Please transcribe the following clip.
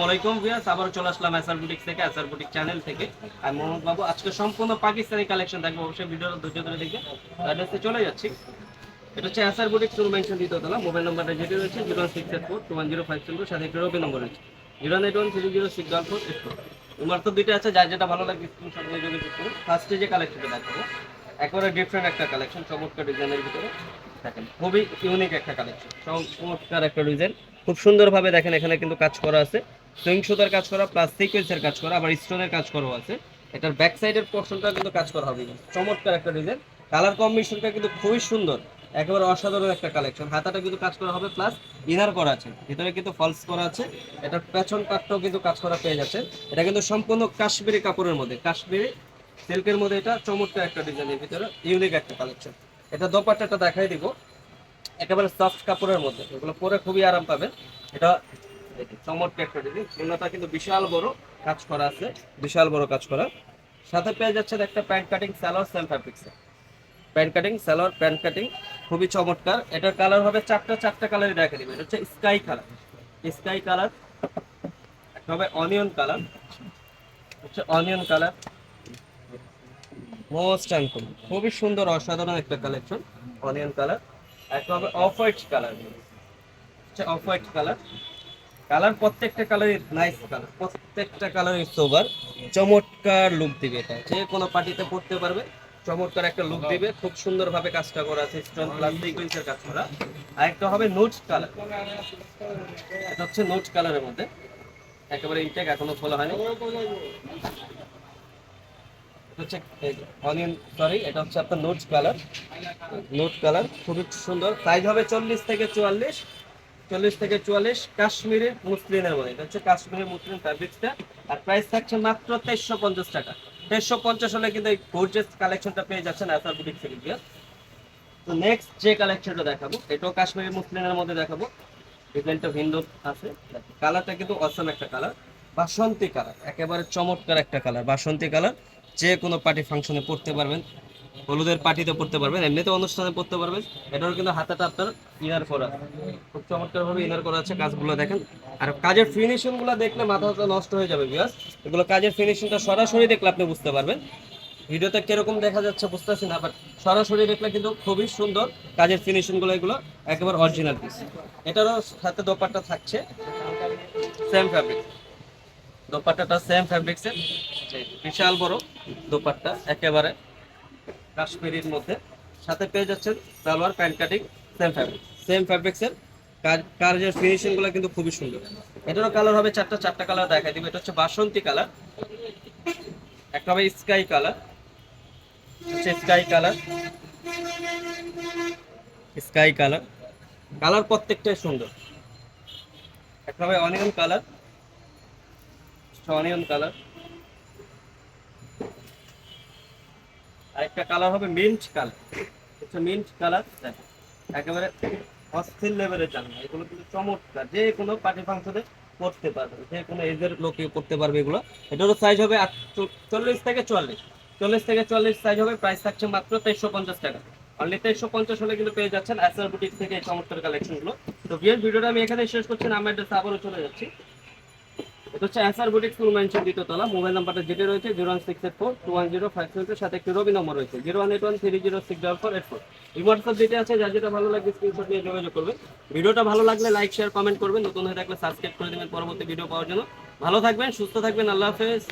ওয়ালাইকুম ভিউয়ার্স আবার চলে আসলাম এসআর বুটিক থেকে এসআর বুটিক চ্যানেল থেকে। আমি মোহাম্মদ বাবু, আজকে সম্পূর্ণ পাকিস্তানি কালেকশন দেখব, অবশ্যই ভিডিওটা ধৈর্য ধরে দেখবে অ্যাড্রেসে চলে যাচ্ছি। এটা হচ্ছে এসআর বুটিক টুল মেনশন দিতে না মোবাইল নাম্বারটা যেটি রয়েছে zero six eight four two one zero five seven সাথে একটা রবি নম্বর রয়েছে। Zero eight one three zero six double four eight four তোমার তো দুইটা আছে, যার যেটা ভালো লাগে স্ক্রিনশট নিয়ে যোগাযোগ করুন। ফার্স্টে যে কালেকশনটা দেখাবো, একেবারে ডিফারেন্ট একটা কালেকশন চমৎকার ডিজাইনের ভিতরে। দেখেন, খুবই ইউনিক একটা কালেকশন চমৎকার একটা ডিজাইন খুব সুন্দরভাবে দেখেন, এখানে কিন্তু কাজ করা আছে। সুইং সুতার কাজ করা প্লাস সিকোয়েন্সের কাজ করা, আবার স্টোনের কাজ করা আছে। এটার ব্যাক সাইডের পোর্শনটা কিন্তু কাজ করা হবে। চমৎকার একটা ডিজাইন কালার কম্বিনেশনটা কিন্তু খুবই সুন্দর। একেবারে অসাধারণ একটা কালেকশন হাতাটা কিন্তু কাজ করা হবে প্লাস ইনার করা আছে। ভিতরে কিন্তু ফলস করা আছে। এটার পেছন পাটটাও কিন্তু কাজ করা পেয়ে যাচ্ছে। এটা কিন্তু সম্পূর্ণ কাশ্মীরি কাপড়ের মধ্যে, কাশ্মীরি সিল্কের মধ্যে এটা চমৎকার একটা ডিজাইনের ভিতরে। ইউনিক একটা কালেকশন এটা দোপাট্টাটা দেখাই দিব। একেবারে সফট কাপড়ের মধ্যে। এগুলো পরে খুবই আরাম পাবেন। এটা চমৎকার একটা ডিজাইন ওনাটা কিন্তু বিশাল বড় কাজ করা আছে। বিশাল বড় কাজ করা। সাথে পেয়ে যাচ্ছেন একটা pant cutting salwar same ফ্যাব্রিক্সে pant cutting salwar pant cutting, খুবই চমৎকার। এটার কালার হবে চারটা চারটা কালারই দেখা দিবে হচ্ছে স্কাই কালার স্কাই কালার একটা হবে অনিয়ন কালার হচ্ছে অনিয়ন কালার মোস্ট আনকম খুবই সুন্দর, অসাধারণ একটা কালেকশন অনিয়ন কালার একটা হবে অফ হোয়াইট কালার হচ্ছে অফ হোয়াইট কালার কালার প্রত্যেকটা কালারই নাইস কালার প্রত্যেকটা কালারই সোবার চমৎকার লুক দিবে এটা। যে কোনো পার্টিতে পড়তে পারবে, চমৎকার একটা লুক দিবে, খুব সুন্দরভাবে কাজটা করা আছে স্টোন প্লাস কাজ করা। আর একটা হবে নোট কালার এটা হচ্ছে নোট কালারের মধ্যে। একেবারে ইনটেক এখনও খোলা হয়নি। হচ্ছে অনিয়ন সরি এটা হচ্ছে আপনার নোট কালার নোট কালার খুবই সুন্দর। সাইজ হবে চল্লিশ থেকে চুয়াল্লিশ। চল্লিশ থেকে চুয়াল্লিশ কাশ্মীরি মুসলিনের মধ্যে। এটা হচ্ছে কাশ্মীরি মুসলিম ফ্যাব্রিক্সটা আর প্রাইস থাকছে মাত্র তেইশশো পঞ্চাশ টাকা। তেইশশো পঞ্চাশ হলে কিন্তু এই গোর্জেস কালেকশনটা পেয়ে যাচ্ছেন আসার বুটিক থেকে তো নেক্সট যে কালেকশনটা দেখাবো, এটাও কাশ্মীরি মুসলিমের মধ্যে দেখাবো। ডিজাইনটা ভিন্ন আছে। কালারটা কিন্তু অসম একটা কালার বাসন্তী কালার একেবারে চমৎকার একটা কালার বাসন্তী কালার যে কোনো পার্টি ফাংশনে পড়তে পারবেন। হলুদের পার্টিতে পড়তে পারবেন এমনিতে অনুষ্ঠানে পড়তে পারবেন। এটাও কিন্তু হাতাটা আপনার ইনার করা। খুব চমৎকার ভাবে ইনার করা আছে কাজগুলো দেখেন। আর কাজের ফিনিশিংগুলো দেখলে মাথা তো নষ্ট হয়ে যাবে বিয়াস এগুলো কাজের ফিনিশিংটা সরাসরি দেখলে আপনি বুঝতে পারবেন। ভিডিওতে কীরকম দেখা যাচ্ছে বুঝতেছি না বাট সরাসরি দেখলে কিন্তু খুবই সুন্দর কাজের ফিনিশিংগুলো এগুলো, একেবারে অরিজিনাল পিস এটারও সাথে দোপাট্টা থাকছে সেম ফ্যাব্রিক দোপাট্টাটা সেম ফ্যাব্রিক্সের বিশাল বড় দোপাট্টা, একেবারে কাশ্মীরির মধ্যে। সাথে পেয়ে যাচ্ছেন salwar, pant cutting same fabric same ফ্যাব্রিক্সের কাজের ফিনিশিংগুলো কিন্তু খুবই সুন্দর। এটারও কালার হবে চারটা চারটা কালার দেখাই দিব। এটা হচ্ছে বাসন্তী কালার একটা হবে স্কাই কালার হচ্ছে sky colour sky colour colour প্রত্যেকটাই সুন্দর। একটা হবে অনিয়ন কালার অনিয়ন কালার আরেকটা কালার হবে মিন্ট কালার হচ্ছে মিন্ট কালার একেবারে অস্থির লেভেলের জানলা এগুলো কিন্তু চমৎকার। যে কোনো পার্টি ফাংশনে করতে পারবে। যে কোনো এজের লোকে করতে পারবে এগুলো। এটারও সাইজ হবে চল্লিশ থেকে চুয়াল্লিশ। চল্লিশ থেকে চুয়াল্লিশ সাইজ হবে। প্রাইস থাকছে মাত্র তেইশশো পঞ্চাশ টাকা। অনলি তেইশশো পঞ্চাশ হলে কিন্তু পেয়ে যাচ্ছেন অ্যাসার বুটিক থেকে এই চমৎকার কালেকশনগুলো তো বিয়ের ভিডিওটা আমি এখানে শেষ করছি আমার অ্যাড্রেসে আবারও চলে যাচ্ছি। হচ্ছে অ্যাসার বুটিক ফুল মেনশন দ্বিতীয় তলা। মোবাইল নাম্বারটা যেটা রয়েছে zero one six eight four two one zero five seven সাথে একটি রবি নম্বর রয়েছে। Zero one eight one three zero six double four eight four WhatsApp দিতে আছে যার যেটা ভালো লাগবে স্ক্রিনশট নিয়ে যোগাযোগ করবেন। ভিডিওটা ভালো লাগলে লাইক শেয়ার কমেন্ট করবেন। নতুন হয়ে থাকলে সাবস্ক্রাইব করে দেবেন পরবর্তী ভিডিও পাওয়ার জন্য। ভালো থাকবেন, সুস্থ থাকবেন, আল্লাহ হাফেজ।